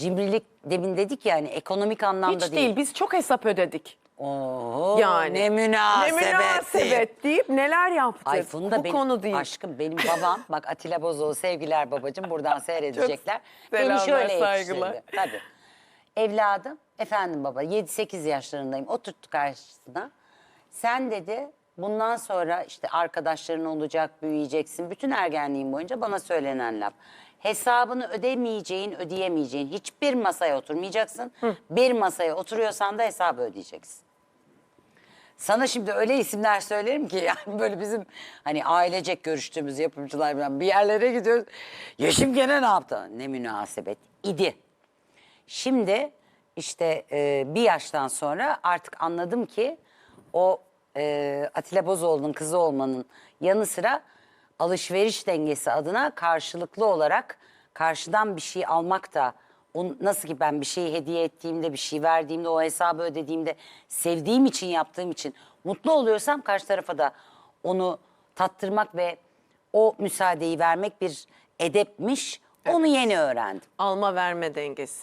cimrilik demin dedik yani ekonomik anlamda Hiç değil. Biz çok hesap ödedik. Oo, Yani. ne münasebet. Ne münasebet deyip neler yaptık. Ay Funda Bu benim konu değil. aşkım benim babam bak Atilla Bozoğlu sevgiler babacığım buradan seyredecekler. Beni şöyle saygılar. yetiştirdi. Tabii. Evladım efendim baba 7-8 yaşlarındayım oturttu karşısına. Sen dedi bundan sonra işte arkadaşların olacak büyüyeceksin. Bütün ergenliğin boyunca bana söylenen laf. Hesabını ödemeyeceğin, ödeyemeyeceğin hiçbir masaya oturmayacaksın. Bir masaya oturuyorsan da hesabı ödeyeceksin. Sana şimdi öyle isimler söylerim ki yani böyle bizim hani ailecek görüştüğümüz yapımcılar falan bir yerlere gidiyoruz. Yeşim gene ne yaptı? Ne münasebet idi. Şimdi işte e, bir yaştan sonra artık anladım ki o e, Atilla Bozoğlu'nun kızı olmanın yanı sıra alışveriş dengesi adına karşılıklı olarak karşıdan bir şey almak da on, nasıl ki ben bir şeyi hediye ettiğimde bir şey verdiğimde o hesabı ödediğimde sevdiğim için yaptığım için mutlu oluyorsam karşı tarafa da onu tattırmak ve o müsaadeyi vermek bir edepmiş. Onu yeni öğrendim. Alma verme dengesi.